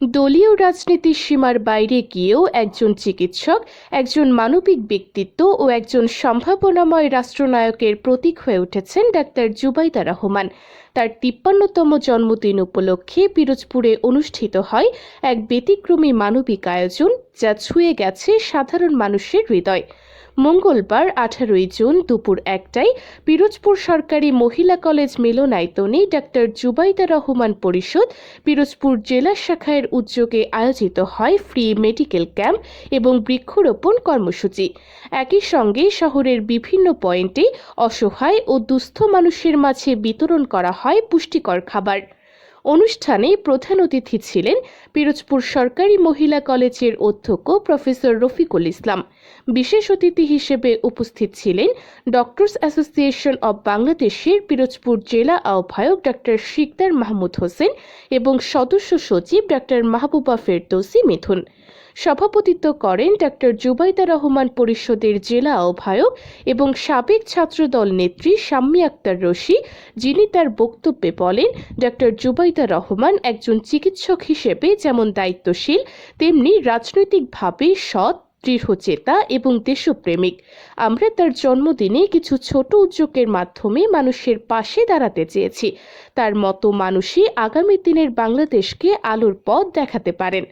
দলীয় রাজনীতির সীমার বাইরে গিয়েও একজন চিকিৎসক, একজন মানবিক ব্যক্তিত্ব ও একজন সম্ভাবনাময় রাষ্ট্রনায়কের প্রতীক হয়ে উঠেছেন ডাক্তার জুবাইদা রহমান। তার তিপ্পান্নতম জন্মদিন উপলক্ষে পিরোজপুরে অনুষ্ঠিত হয় এক ব্যতিক্রমী মানবিক আয়োজন যা ছুঁয়ে গেছে সাধারণ মানুষের হৃদয়। মঙ্গলবার আঠারোই জুন দুপুর একটায় পিরোজপুর সরকারি মহিলা কলেজ মিলনায়তনে ডাক্তার জুবাইদা রহমান পরিষদ পিরোজপুর জেলা শাখার উদ্যোগে আয়োজিত হয় ফ্রি মেডিকেল ক্যাম্প এবং বৃক্ষরোপণ কর্মসূচি। একই সঙ্গে শহরের বিভিন্ন পয়েন্টে অসহায় ও দুস্থ মানুষের মাঝে বিতরণ করা হয় পুষ্টিকর খাবার। অনুষ্ঠানে প্রধান অতিথি ছিলেন পিরোজপুর সরকারি মহিলা কলেজের অধ্যক্ষ প্রফেসর রফিকুল ইসলাম। বিশেষ অতিথি হিসেবে উপস্থিত ছিলেন ডক্টরস অ্যাসোসিয়েশন অব বাংলাদেশের পিরোজপুর জেলা আহ্বায়ক ডক্টর শিকদার মাহমুদ হোসেন এবং সদস্য সচিব ডক্টর মাহবুবা ফেরদৌসি মিথুন। সভাপতিত্ব করেন ডাক্তার জুবাইদা রহমান পরিষদের জেলা আহ্বায়ক এবং সাবেক ছাত্রদল নেত্রী শাম্মী আক্তার রশি, যিনি তার বক্তব্যে বলেন ডাক্তার জুবাইদা রহমান একজন চিকিৎসক হিসেবে যেমন দায়িত্বশীল, তেমনি রাজনৈতিকভাবে সৎ দৃঢ়চেতা এবং দেশপ্রেমিক। আমরা তার জন্মদিনে কিছু ছোট উদ্যোগের মাধ্যমে মানুষের পাশে দাঁড়াতে চেয়েছি। তার মতো মানুষই আগামী দিনের বাংলাদেশকে আলোর পথ দেখাতে পারেন।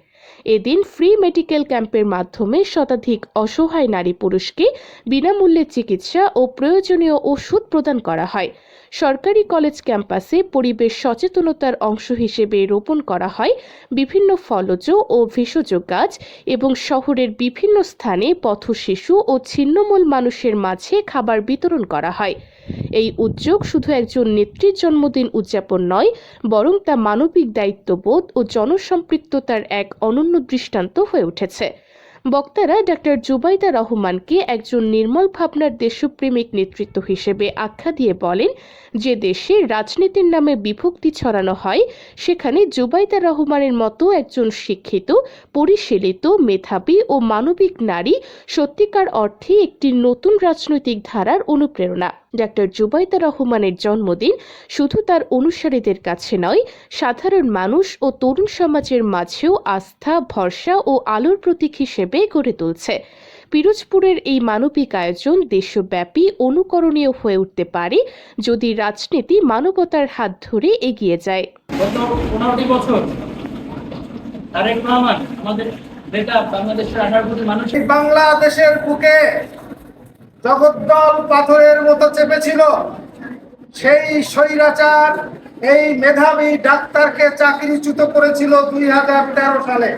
এদিন ফ্রি মেডিকেল ক্যাম্পের মাধ্যমে শতাধিক অসহায় নারী পুরুষকে বিনামূল্যে চিকিৎসা ও প্রয়োজনীয় ওষুধ প্রদান করা হয়। সরকারি কলেজ ক্যাম্পাসে পরিবেশ সচেতনতার অংশ হিসেবে রোপণ করা হয় বিভিন্ন ফলজ ও ভেষজ গাছ এবং শহরের বিভিন্ন স্থানে পথশিশু ও ছিন্নমূল মানুষের মাঝে খাবার বিতরণ করা হয়। এই উদ্যোগ শুধু একজন নেত্রীর জন্মদিন উদযাপন নয়, বরং তা মানবিক দায়িত্ববোধ ও জনসম্পৃক্ততার এক অনন্য দৃষ্টান্ত হয়ে উঠেছে। বক্তারা ডক্টর জুবাইদা রহমানকে একজন নির্মল ভাবনার দেশপ্রেমিক নেতৃত্ব হিসেবে আখ্যা দিয়ে বলেন, যে দেশে রাজনীতির নামে বিভক্তি ছড়ানো হয়, সেখানে জুবাইদা রহমানের মতো একজন শিক্ষিত, পরিশীলিত, মেধাবী ও মানবিক নারী সত্যিকার অর্থে একটি নতুন রাজনৈতিক ধারার অনুপ্রেরণা। ডক্টর জুবাইদা রহমানের জন্মদিন শুধু তার অনুসারীদের কাছে নয় সাধারণ মানুষ ও তরুণ সমাজের মাঝেও আস্থা ভরসা ও আলোর প্রতীক হিসেবে গড়ে তুলছে। পিরোজপুরের এই মানবিক আয়োজন দেশব্যাপী অনুকরণীয় হয়ে উঠতে পারে যদি রাজনীতি মানবতার হাত ধরে এগিয়ে যায়। বছর তারেক রহমান আমাদের বাংলাদেশের বুকে জগদ্দল পাথরের মতো চেপেছিল। সেই স্বৈরাচার, এই মেধাবী ডাক্তারকে চাকরিচ্যুত করেছিল দুই হাজার তেরো সালে।